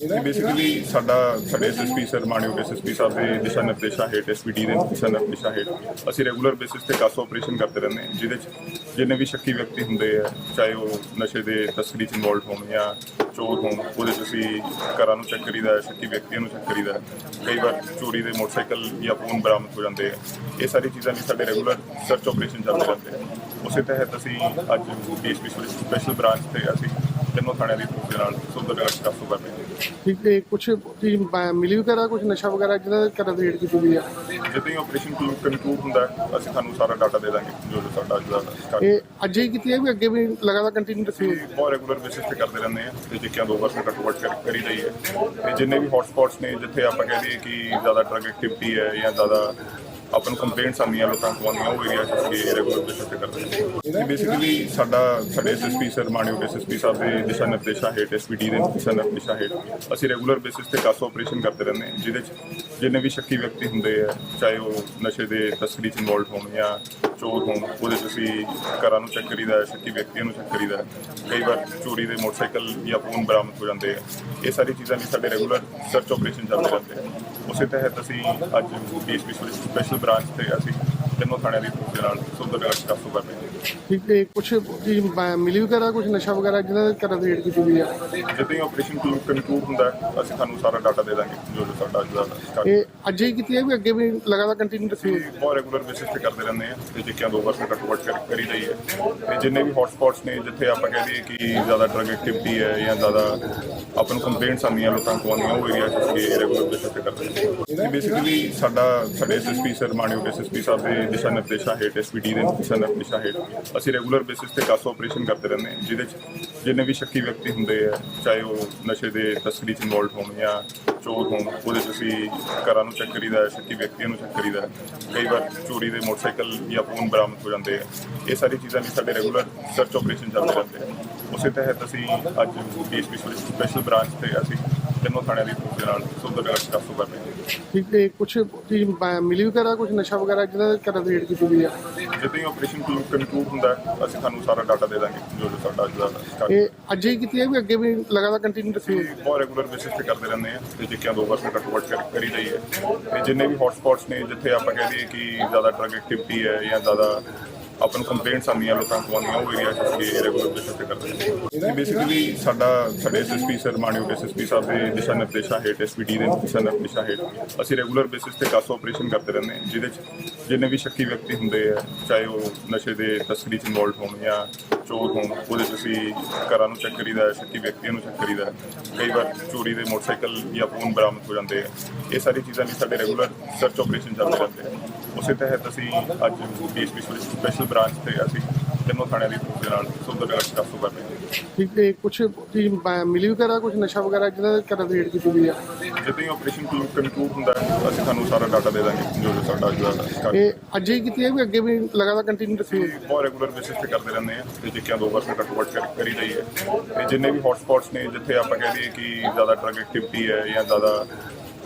ਇਹ ਬੇਸਿਕਲੀ ਸਾਡਾ, ਸਾਡੇ ਐਸਐਸਪੀ ਸਰ ਮਾਨਯੋਗ ਐਸਐਸਪੀ ਸਾਹਿਬ ਦੇ ਦਿਸ਼ਾ ਨਿਰਦੇਸ਼ਾਂ ਹੇਠ ਐਸਪੀਡੀ ਦੇ ਦਿਸ਼ਾ ਨਿਰਦੇਸ਼ਾਂ ਹੇਠ ਅਸੀਂ ਰੈਗੂਲਰ ਬੇਸਿਸ ਤੇ ਕਾਸੋ ਆਪਰੇਸ਼ਨ ਕਰਦੇ ਰਹਿੰਦੇ ਹਾਂ, ਜਿਹਦੇ ਚ ਜਿੰਨੇ ਵੀ ਸ਼ੱਕੀ ਵਿਅਕਤੀ ਹੁੰਦੇ ਆ, ਚਾਹੇ ਉਹ ਨਸ਼ੇ ਦੇ ਤਸਕਰੀ ਚ ਇਨਵੋਲਡ ਹੋਣ ਜਾਂ ਚੋਰ ਹੋਣ, ਉਹਦੇ ਚ ਅਸੀਂ ਘਰਾਂ ਨੂੰ ਚੈੱਕ ਕਰੀਦਾ, ਸ਼ੱਕੀ ਵਿਅਕਤੀਆਂ ਨੂੰ ਚੈੱਕ ਕਰੀਦਾ। ਕਈ ਵਾਰ ਚੋਰੀ ਦੇ ਮੋਟਰਸਾਈਕਲ ਜਾਂ ਫੋਨ ਬਰਾਮਦ ਹੋ ਜਾਂਦੇ ਆ। ਇਹ ਸਾਰੀ ਚੀਜ਼ਾਂ ਲਈ ਸਾਡੇ ਰੈਗੂਲਰ ਸਰਚ ਆਪਰੇਸ਼ਨ ਚੱਲਦੇ ਰਹਿੰਦੇ ਆ। ਉਸੇ ਤਹਿਤ ਅਸੀਂ ਅੱਜ ਡੀਐਸਪੀ ਸਪੈਸ਼ਲ ਬ੍ਰਾਂਚ ਤੇ ਅਸੀਂ ਤਿੰਨੋਂ ਥਾਣਿਆਂ ਦੀ ਪੁਲਿਸ ਦੇ ਨਾਲ ਸੁੰਦਰ ਅਰਸ਼ ਕਾਸੋ ਕਰ ਰਹੇ ਹਾਂ। ਠੀਕ ਹੈ ਕੁਝ ਚੀਜ਼ ਬ- ਮਿਲੀ ਵਗੈਰਾ ਕੁਝ ਨਸ਼ਾ ਵਗੈਰਾ ਜਿਹਦਾ ਕਰ ਰੇਡ ਕੀਤੀ ਆ? ਜਦੋਂ ਹੀ ਆਪਰੇਸ਼ਨ ਕੰਕਲੂਡ ਹੁੰਦਾ ਹੈ, ਅਸੀਂ ਤੁਹਾਨੂੰ ਸਾਰਾ ਡਾਟਾ ਦੇ ਦਾਂਗੇ ਜੋ ਜੋ ਸਾਡਾ ਜਿਹੜਾ ਸਟਾਰਟ ਇਹ ਅੱਜ ਹੀ ਕੀਤੀ ਹੈ ਵੀ ਅੱਗੇ ਵੀ ਲਗਾਤਾਰ ਕੰਟੀਨਿਊ ਰੱਖੀ ਹੋਈ? ਬਹੁਤ ਰੈਗੂਲਰ ਬੇਸਿਸ ਤੇ ਕਰਦੇ ਰਹਿੰਦੇ ਆ ਤੇ ਜਿੱਕਿਆਂ ਦੋ ਵਾਰ ਘੱਟੋ ਘੱਟ ਕਰ ਕਰੀ ਰਹੀ ਹੈ। ਤੇ ਜਿੰਨੇ ਵੀ ਹੌਟਸਪੌਟਸ ਨੇ ਜਿੱਥੇ ਆਪਾਂ ਕਹਿ ਦਈਏ ਕਿ ਜ਼ਿਆਦਾ ਡਰਗ ਐਕਟੀਵਿਟੀ ਹੈ ਜਾਂ ਜ਼ਿਆਦਾ ਆਪਾਂ ਨੂੰ ਕੰਪਲੇਂਟਸ ਆਉਂਦੀਆਂ, ਲੋਕਾਂ ਤੋਂ ਆਉਂਦੀਆਂ ਉਹ ਏਰੀਆ 'ਚ ਅਸੀਂ ਰੈਗੂਲਰ ਬੇਸਿਸ ਤੇ ਕਰਦੇ ਹਾਂ ਬੇਸਿਕਲੀ ਸਾਡਾ, ਸਾਡੇ ਐਸਐਸਪੀ ਸਰ ਮਾਨਯੋਗ ਐਸਐਸਪੀ ਸਾਹਿਬ ਦੇ ਦਿਸ਼ਾ ਨਿਰਦੇਸ਼ਾਂ ਹੇਠ ਐਸਪੀਡੀ ਦੇ ਦਿਸ਼ਾ ਨਿਰਦੇਸ਼ਾਂ ਹੇਠ, ਅਸੀਂ ਰੈਗੂਲਰ ਬੇਸਿਸ ਤੇ ਕਾਸ ਆਪਰੇਸ਼ਨ ਕਰਦੇ ਰਹਿੰਦੇ ਹਾਂ, ਜਿਹਦੇ ਚ ਜਿੰਨੇ ਵੀ ਸ਼ੱਕੀ ਵਿਅਕਤੀ ਹੁੰਦੇ ਆ, ਚਾਹੇ ਉਹ ਨਸ਼ੇ ਦੇ ਤਸਕਰੀ ਚ ਇਨਵੋਲਡ ਹੋਣ ਜਾਂ ਚੋਰ ਹੋਣ, ਉਹਦੇ ਚ ਅਸੀਂ ਘਰਾਂ ਨੂੰ ਚੈੱਕ ਕਰੀਦਾ, ਸ਼ੱਕੀ ਵਿਅਕਤੀਆਂ ਨੂੰ ਚੈੱਕ ਕਰੀਦਾ। ਕਈ ਵਾਰ ਚੋਰੀ ਦੇ ਮੋਟਰਸਾਈਕਲ ਜਾਂ ਫੋਨ ਬਰਾਮਦ ਹੋ ਜਾਂਦੇ ਆ। ਇਹ ਸਾਰੀ ਚੀਜ਼ਾਂ ਵੀ ਸਾਡੇ ਰੈਗੂਲਰ ਸਰਚ ਆਪਰੇਸ਼ਨ ਚੱਲਦੇ ਰਹਿੰਦੇ ਆ। ਉਸੇ ਤਹਿਤ ਅਸੀਂ ਅੱਜ ਡੀਐਸਪੀ ਸਪੈਸ਼ਲ ਬ੍ਰਾਂਚ ਤੇ ਅਸੀਂ ਤਿੰਨੋਂ ਥਾਣਿਆਂ ਦੀ ਪੁਲਿਸ ਦੇ ਨਾਲ ਸੁੰਦਰ ਅਰਸ਼ ਕਾਸੋ ਕਰ ਰਹੇ ਹਾਂ ਠੀਕ ਹੈ ਕੁਝ ਮਿਲੀ ਵਗੈਰਾ ਕੁਝ ਨਸ਼ਾ ਵਗੈਰਾ ਜਿਹਦਾ ਕਰ ਰੇਡ ਕੀਤੀ ਹੋਈ ਆ? ਜਦੋਂ ਹੀ ਆਪਰੇਸ਼ਨ ਕੰਕਲੂਡ ਹੁੰਦਾ ਹੈ, ਅਸੀਂ ਤੁਹਾਨੂੰ ਸਾਰਾ ਡਾਟਾ ਦੇ ਦਾਂਗੇ ਜੋ ਜੋ ਸਾਡਾ ਜਿਹੜਾ ਸਟਾਰਟ ਇਹ ਅੱਜ ਹੀ ਕੀਤੀ ਹੈ ਵੀ ਅੱਗੇ ਵੀ ਲਗਾਤਾਰ ਕੰਟੀਨਿਊ ਰੱਖੀ ਹੋਈ? ਬਹੁਤ ਰੈਗੂਲਰ ਬੇਸਿਸ ਤੇ ਕਰਦੇ ਰਹਿੰਦੇ ਆ ਤੇ ਜਿੱਕਿਆਂ ਦੋ ਵਾਰ ਘੱਟੋ ਘੱਟ ਕਰ ਕਰੀ ਰਹੀ ਹੈ ਤੇ ਜਿੰਨੇ ਵੀ ਹੌਟਸਪੌਟਸ ਨੇ ਜਿੱਥੇ ਆਪਾਂ ਕਹਿ ਦਈਏ ਕਿ ਜ਼ਿਆਦਾ ਡਰਗ ਐਕਟੀਵਿਟੀ ਹੈ ਜਾਂ ਜ਼ਿਆਦਾ ਆਪਾਂ ਨੂੰ ਕੰਪਲੇਂਟਸ ਆਉਂਦੀਆਂ ਲੋਕਾਂ ਤੋਂ ਆਉਂਦੀਆਂ ਉਹ ਏਰੀਆ 'ਚ ਅਸੀਂ ਰੈਗੂਲਰ ਬੇਸਿਸ ਤੇ ਕਰਦੇ ਹਾਂ। ਬੇਸਿਕਲੀ ਸਾਡਾ ਸਾਡੇ ਐਸਐਸਪੀ ਸਰ ਮਾਨਯੋਗ ਐਸਐਸਪੀ ਸਾਹਿਬ ਦੇ ਦਿਸ਼ਾ ਨਿਰਦੇਸ਼ਾਂ ਹੇਠ ਐਸਪੀਡੀ ਦੇ ਦਿਸ਼ਾ ਨਿਰਦੇਸ਼ਾਂ ਹੇਠ। ਅਸੀਂ ਰੈਗੂਲਰ ਬੇਸਿਸ ਤੇ ਕਾਸੋ ਆਪਰੇਸ਼ਨ ਕਰਦੇ ਰਹਿੰਦੇ ਹਾਂ, ਜਿਹਦੇ ਚ ਜਿੰਨੇ ਵੀ ਸ਼ੱਕੀ ਵਿਅਕਤੀ ਹੁੰਦੇ ਆ, ਚਾਹੇ ਉਹ ਨਸ਼ੇ ਦੇ ਤਸਕਰੀ ਚ ਇਨਵੋਲਡ ਹੋਣ ਜਾਂ ਚੋਰ ਹੋਣ, ਉਹਦੇ ਚ ਅਸੀਂ ਘਰਾਂ ਨੂੰ ਚੈੱਕ ਕਰੀਦਾ, ਸ਼ੱਕੀ ਵਿਅਕਤੀਆਂ ਨੂੰ ਚੈੱਕ ਕਰੀਦਾ। ਕਈ ਵਾਰ ਚੋਰੀ ਦੇ ਮੋਟਰਸਾਈਕਲ ਜਾਂ ਫੋਨ ਬਰਾਮਦ ਹੋ ਜਾਂਦੇ ਆ। ਇਹ ਸਾਰੀ ਚੀਜ਼ਾਂ ਲਈ ਸਾਡੇ ਰੈਗੂਲਰ ਸਰਚ ਆਪਰੇਸ਼ਨ ਚੱਲਦੇ ਰਹਿੰਦੇ ਆ। ਉਸੇ ਤਹਿਤ ਅਸੀਂ ਅੱਜ ਡੀਐਸਪੀ ਸਪੈਸ਼ਲ ਬ੍ਰਾਂਚ ਤੇ ਅਸੀਂ ਤਿੰਨੋਂ ਥਾਣਿਆਂ ਦੀ ਪੁਲਿਸ ਦੇ ਨਾਲ ਸੁੰਦਰ ਅਰਸ਼ ਕਾਸੋ ਕਰ ਹਾਂ ਠੀਕ ਹੈ ਕੁਝ ਚੀਜ਼ ਬ- ਮਿਲੀ ਵਗੈਰਾ ਕੁਝ ਨਸ਼ਾ ਵਗੈਰਾ ਜਿਹਦਾ ਕਰ ਰੇਡ ਕੀਤੀ ਹੋਈ ਆ? ਜਦੋਂ ਹੀ ਆਪਰੇਸ਼ਨ ਕੰਕਲੂਡ ਹੁੰਦਾ ਹੈ, ਅਸੀਂ ਤੁਹਾਨੂੰ ਸਾਰਾ ਡਾਟਾ ਦੇ ਦਾਂਗੇ ਜੋ ਜੋ ਸਾਡਾ ਜਿਹੜਾ ਸਟਾਰਟ ਇਹ ਅੱਜ ਹੀ ਕੀਤੀ ਹੈ ਵੀ ਅੱਗੇ ਵੀ ਲਗਾਤਾਰ ਕੰਟੀਨਿਊ ਰੱਖੀ ਹੋਈ ਬਹੁਤ ਰੈਗੂਲਰ ਬੇਸਿਸ ਤੇ ਕਰਦੇ ਰਹਿੰਦੇ ਆ ਤੇ ਜਿੱਕਿਆਂ ਦੋ ਵਾਰ ਘੱਟੋ ਘੱਟ ਕਰ ਕਰੀ ਰਹੀ ਹੈ ਤੇ ਜਿੰਨੇ ਵੀ ਹੌਟਸਪੌਟਸ ਨੇ ਜਿੱਥੇ ਆਪਾਂ ਕਹਿ ਦਈਏ ਕਿ ਜ਼ਿਆਦਾ ਡਰਗ ਐਕਟੀਵਿਟੀ ਹੈ ਜਾਂ ਜ਼ਿਆਦਾ ਆਪਾਂ ਨੂੰ ਕੰਪਲੇਂਟਸ ਆਉਂਦੀਆਂ, ਲੋਕਾਂ ਤੋਂ ਆਉਂਦੀਆਂ, ਉਹ ਏਰੀਆ 'ਚ ਅਸੀਂ ਰੈਗੂਲਰ ਬੇਸਿਸ ਤੇ ਕਰਦੇ ਹਾਂ। ਬੇਸਿਕਲੀ ਸਾਡਾ, ਸਾਡੇ ਐਸਐਸਪੀ ਸਰ ਮਾਨਯੋਗ ਐਸਐਸਪੀ ਸਾਹਿਬ ਦੇ ਦਿਸ਼ਾ ਨਿਰਦੇਸ਼ਾਂ ਹੇਠ ਐਸਪੀਡੀ ਦੇ ਦਿਸ਼ਾ ਨਿਰਦੇਸ਼ਾਂ ਹੇਠ ਅਸੀਂ ਰੈਗੂਲਰ ਬੇਸਿਸ ਤੇ ਕਾਸ ਆਪਰੇਸ਼ਨ ਕਰਦੇ ਰਹਿੰਦੇ ਹਾਂ, ਜਿਹਦੇ ਚ ਜਿੰਨੇ ਵੀ ਸ਼ੱਕੀ ਵਿਅਕਤੀ ਹੁੰਦੇ ਆ, ਚਾਹੇ ਉਹ ਨਸ਼ੇ ਦੇ ਤਸਕਰੀ ਚ ਇਨਵੋਲਡ ਹੋਣ ਜਾਂ ਚੋਰ ਹੋਣ, ਉਹਦੇ ਚ ਅਸੀਂ ਘਰਾਂ ਨੂੰ ਚੈੱਕ ਕਰੀਦਾ, ਸ਼ੱਕੀ ਵਿਅਕਤੀਆਂ ਨੂੰ ਚੈੱਕ ਕਰੀਦਾ। ਕਈ ਵਾਰ ਚੋਰੀ ਦੇ ਮੋਟਰਸਾਈਕਲ ਜਾਂ ਫੋਨ ਬਰਾਮਦ ਹੋ ਜਾਂਦੇ ਆ। ਇਹ ਸਾਰੀ ਚੀਜ਼ਾਂ ਲਈ ਸਾਡੇ ਰੈਗੂਲਰ ਸਰਚ ਆਪਰੇਸ਼ਨ ਚੱਲਦੇ ਰਹਿੰਦੇ ਆ। ਉਸੇ ਤਹਿਤ ਅਸੀਂ ਅੱਜ ਡੀਐਸਪੀ ਸਪੈਸ਼ਲ ਬ੍ਰਾਂਚ ਤੇ ਅਸੀਂ ਤਿੰਨੋਂ ਥਾਣਿਆਂ ਦੀ ਪੁਲਿਸ ਦੇ ਨਾਲ ਸੁੰਦਰ ਅਰਸ਼ ਕਾਸੋ ਕਰ ਰਹੇ ਹਾਂ। ਠੀਕ ਹੈ ਕੁਝ ਬ- ਮਿਲੀ ਵਗੈਰਾ ਕੁਝ ਨਸ਼ਾ ਵਗੈਰਾ ਜਿਹਦਾ ਕਰ ਰੇਡ ਕੀਤੀ ਹੋਈ ਆ? ਜਦੋਂ ਹੀ ਆਪਰੇਸ਼ਨ ਕੰਕਲੂਡ ਹੁੰਦਾ ਹੈ, ਅਸੀਂ ਤੁਹਾਨੂੰ ਸਾਰਾ ਡਾਟਾ ਦੇ ਦਾਂਗੇ ਜੋ ਜੋ ਸਾਡਾ ਸਟਾਰਟ ਇਹ ਅੱਜ ਹੀ ਕੀਤੀ ਹੈ ਵੀ ਅੱਗੇ ਵੀ ਲਗਾਤਾਰ ਕੰਟੀਨਿਊ ਰੱਖੀ ਬਹੁਤ ਰੈਗੂਲਰ ਬੇਸਿਸ ਤੇ ਕਰਦੇ ਰਹਿੰਦੇ ਆ ਤੇ ਜਿੱਕਿਆਂ ਦੋ ਵਾਰ ਘੱਟੋ ਘੱਟ ਕਰ ਰਹੀ ਹੈ। ਤੇ ਜਿੰਨੇ ਵੀ ਹੌਟਸਪੌਟਸ ਨੇ ਜਿੱਥੇ ਆਪਾਂ ਕਹਿ ਦਈਏ ਕਿ ਜ਼ਿਆਦਾ ਡਰਗ ਐਕਟੀਵਿਟੀ ਹੈ ਜਾਂ ਜ਼ਿਆਦਾ